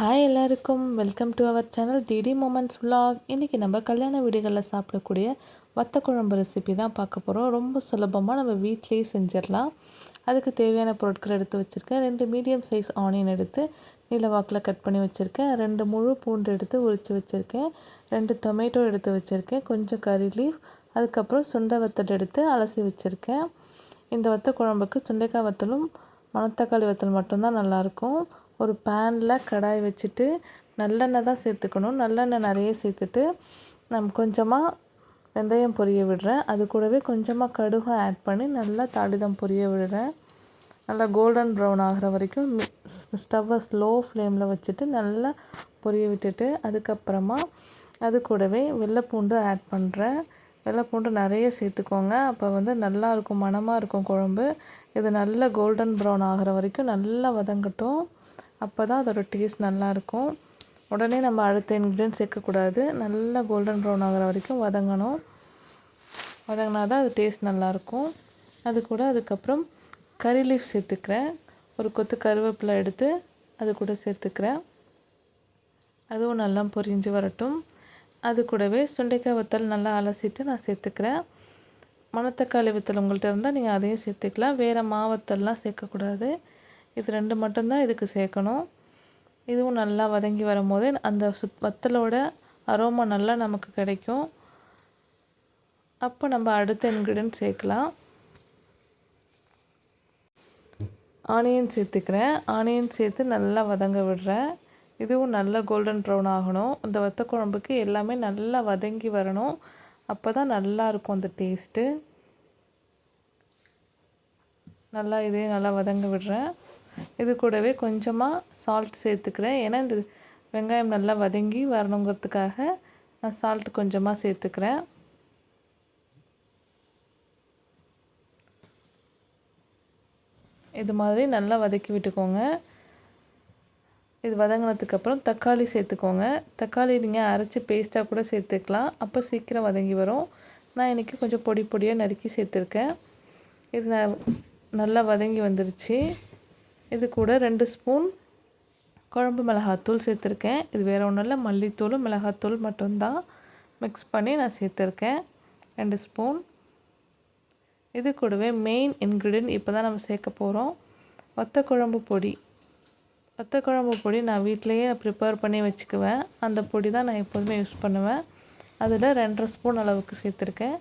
Hi எல்லாருக்கும். Welcome to our channel DD moments vlog இன்றைக்கி நம்ம கல்யாண வீடுகளில் சாப்பிடக்கூடிய வத்த குழம்பு ரெசிபி தான் பார்க்க போகிறோம் ரொம்ப சுலபமாக நம்ம வீட்டிலேயே செஞ்சிடலாம். அதுக்கு தேவையான பொருட்கள் எடுத்து வச்சுருக்கேன். ரெண்டு மீடியம் சைஸ் ஆனியன் எடுத்து நீலவாக்கில் கட் பண்ணி வச்சுருக்கேன். ரெண்டு முழு பூண்டு எடுத்து உரித்து வச்சுருக்கேன். ரெண்டு டொமேட்டோ எடுத்து வச்சுருக்கேன். கொஞ்சம் கறி லீஃப் அதுக்கப்புறம் சுண்டை வத்தல் எடுத்து அலசி வச்சுருக்கேன். இந்த வத்த குழம்புக்கு சுண்டைக்காய் வத்தலும் மணத்தக்காளி வத்தல் மட்டும்தான் நல்லாயிருக்கும். ஒரு பேனில் கடாய் வச்சுட்டு நல்லெண்ணெய் தான் சேர்த்துக்கணும். நல்லெண்ணெய் நிறைய சேர்த்துட்டு நம் கொஞ்சமாக வெந்தயம் பொரிய விடுறேன். அது கூடவே கொஞ்சமாக கடுகு ஆட் பண்ணி நல்லா தாளிதம் பொரிய விடுறேன். நல்லா கோல்டன் ப்ரௌன் ஆகிற வரைக்கும் ஸ்டவ்வை ஸ்லோ ஃப்ளேமில் வச்சுட்டு நல்லா பொரிய விட்டுட்டு அதுக்கப்புறமா அது கூடவே வெள்ளைப்பூண்டு ஆட் பண்ணுறேன் வெள்ளைப்பூண்டு நிறைய சேர்த்துக்கோங்க. அப்போ வந்து நல்லா இருக்கும் மணமாக இருக்கும் குழம்பு. இது நல்லா கோல்டன் ப்ரௌன் ஆகிற வரைக்கும் நல்லா வதங்கட்டும். அப்போ தான் அதோடய டேஸ்ட் நல்லாயிருக்கும். உடனே நம்ம அடுத்த இன்க்ரீடியன்ட் சேர்க்கக்கூடாது. நல்லா கோல்டன் ப்ரௌன் ஆகிற வரைக்கும் வதங்கணும். வதங்கினா தான் அது டேஸ்ட் நல்லாயிருக்கும். அது கூட அதுக்கப்புறம் கறி லீஃப் சேர்த்துக்கிறேன். ஒரு கொத்து கருவேப்பிலை எடுத்து அது கூட சேர்த்துக்கிறேன். அதுவும் நல்லா பொரிஞ்சு வரட்டும். அது கூடவே சுண்டைக்காய் வத்தல் நல்லா அலசிட்டு நான் சேர்த்துக்கிறேன். மணத்தக்காளி வத்தல் உங்கள்கிட்ட இருந்தால் நீங்கள் அதையும் சேர்த்துக்கலாம். வேறு மாவத்தல்லாம் சேர்க்கக்கூடாது. இது ரெண்டு மட்டும்தான் இதுக்கு சேர்க்கணும். இதுவும் நல்லா வதங்கி வரும்போது அந்த சுத் வத்தலோட அரோமா நல்லா நமக்கு கிடைக்கும். அப்போ நம்ம அடுத்த இன்க்ரீடியன்ட் சேர்க்கலாம். ஆனியன் சேர்த்துக்கிறேன். ஆனியன் சேர்த்து நல்லா வதங்க விடுறேன். இதுவும் நல்லா கோல்டன் ப்ரௌன் ஆகணும். இந்த வத்த குழம்புக்கு எல்லாமே நல்லா வதங்கி வரணும். அப்போ தான் நல்லாயிருக்கும் அந்த டேஸ்ட்டு நல்லா இதே நல்லா வதங்க விடுறேன். இது கூடவே கொஞ்சமாக சால்ட் சேர்த்துக்கிறேன். ஏன்னா இந்த வெங்காயம் நல்லா வதங்கி வரணுங்கிறதுக்காக நான் சால்ட் கொஞ்சமாக சேர்த்துக்கிறேன். இது மாதிரி நல்லா வதக்கி விட்டுக்கோங்க. இது வதங்கினதுக்கப்புறம் தக்காளி சேர்த்துக்கோங்க. தக்காளி நீங்கள் அரைச்சி பேஸ்ட்டாக கூட சேர்த்துக்கலாம். அப்போ சீக்கிரம் வதங்கி வரும். நான் இன்றைக்கி கொஞ்சம் பொடி பொடியாக நறுக்கி சேர்த்துருக்கேன். இது நல்லா வதங்கி வந்துருச்சு. இது கூட ரெண்டு ஸ்பூன் குழம்பு மிளகாத்தூள் சேர்த்துருக்கேன். இது வேறு ஒன்றும் இல்லை. மல்லித்தூள் மிளகாத்தூள் மட்டும்தான் மிக்ஸ் பண்ணி நான் சேர்த்துருக்கேன். ரெண்டு ஸ்பூன். இது கூடவே மெயின் இன்க்ரீடியன்ட் இப்போ தான் நம்ம சேர்க்க போகிறோம் வத்த குழம்பு பொடி. வத்த குழம்பு பொடி நான் வீட்டிலையே ப்ரிப்பேர் பண்ணி வச்சுக்குவேன். அந்த பொடி தான் நான் எப்போதுமே யூஸ் பண்ணுவேன். அதில் ரெண்டரை ஸ்பூன் அளவுக்கு சேர்த்துருக்கேன்.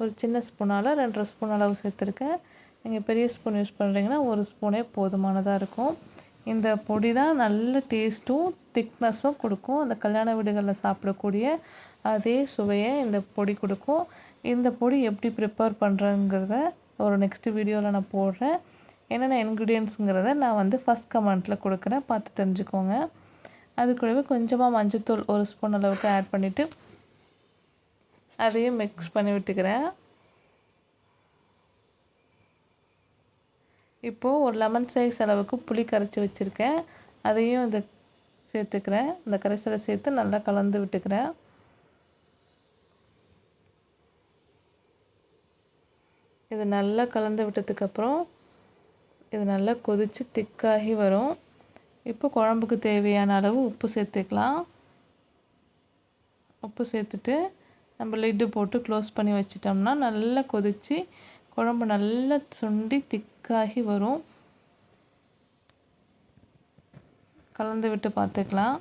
ஒரு சின்ன ஸ்பூனால் ரெண்டரை ஸ்பூன் அளவு சேர்த்துருக்கேன். நீங்கள் பெரிய ஸ்பூன் யூஸ் பண்ணுறீங்கன்னா ஒரு ஸ்பூனே போதுமானதாக இருக்கும். இந்த பொடி தான் நல்ல டேஸ்ட்டும் திக்னஸும் கொடுக்கும். அந்த கல்யாண வீடுகளில் சாப்பிடக்கூடிய அதே சுவையை இந்த பொடி கொடுக்கும். இந்த பொடி எப்படி ப்ரிப்பேர் பண்ணுறங்கிறத ஒரு நெக்ஸ்ட் வீடியோவில் நான் போடுறேன். என்னென்ன இன்க்ரீடியன்ஸுங்கிறத நான் வந்து ஃபஸ்ட் கமெண்ட்டில் கொடுக்குறேன். பார்த்து தெரிஞ்சுக்கோங்க. அது கூடவே கொஞ்சமாக மஞ்சத்தூள் ஒரு ஸ்பூன் அளவுக்கு ஆட் பண்ணிவிட்டு அதையும் மிக்ஸ் பண்ணி விட்டுக்கிறேன். இப்போது ஒரு லெமன் சைஸ் அளவுக்கு புளி கரைச்சி வச்சுருக்கேன். அதையும் இதை சேர்த்துக்கிறேன். இந்த கரைசலை சேர்த்து நல்லா கலந்து விட்டுக்கிறேன். இது நல்லா கலந்து விட்டதுக்கப்புறம் இது நல்லா கொதித்து திக்காகி வரும். இப்போ குழம்புக்கு தேவையான அளவு உப்பு சேர்த்துக்கலாம். உப்பு சேர்த்துட்டு நம்ம லிட்டு போட்டு க்ளோஸ் பண்ணி வச்சிட்டோம்னா நல்லா கொதித்து குழம்பு நல்லா சுண்டி திக் திக்காகி வரும். கலந்து விட்டு பார்த்துக்கலாம்.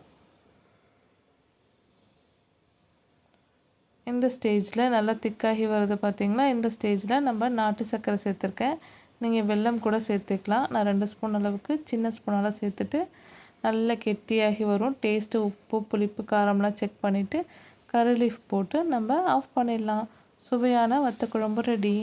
இந்த ஸ்டேஜில் நல்லா திக்காகி வருது பார்த்திங்களா? இந்த ஸ்டேஜில் நம்ம நாட்டு சர்க்கரை சேர்த்துருக்கேன். நீங்கள் வெல்லம் கூட சேர்த்துக்கலாம். நான் ரெண்டு ஸ்பூன் அளவுக்கு சின்ன ஸ்பூனால் சேர்த்துட்டு நல்லா கெட்டியாகி வரும். டேஸ்ட்டு உப்பு புளிப்பு காரம்லாம் செக் பண்ணிவிட்டு கரு லீஃப் போட்டு நம்ம ஆஃப் பண்ணிடலாம். சுவையான வத்த குழம்பு ரெடி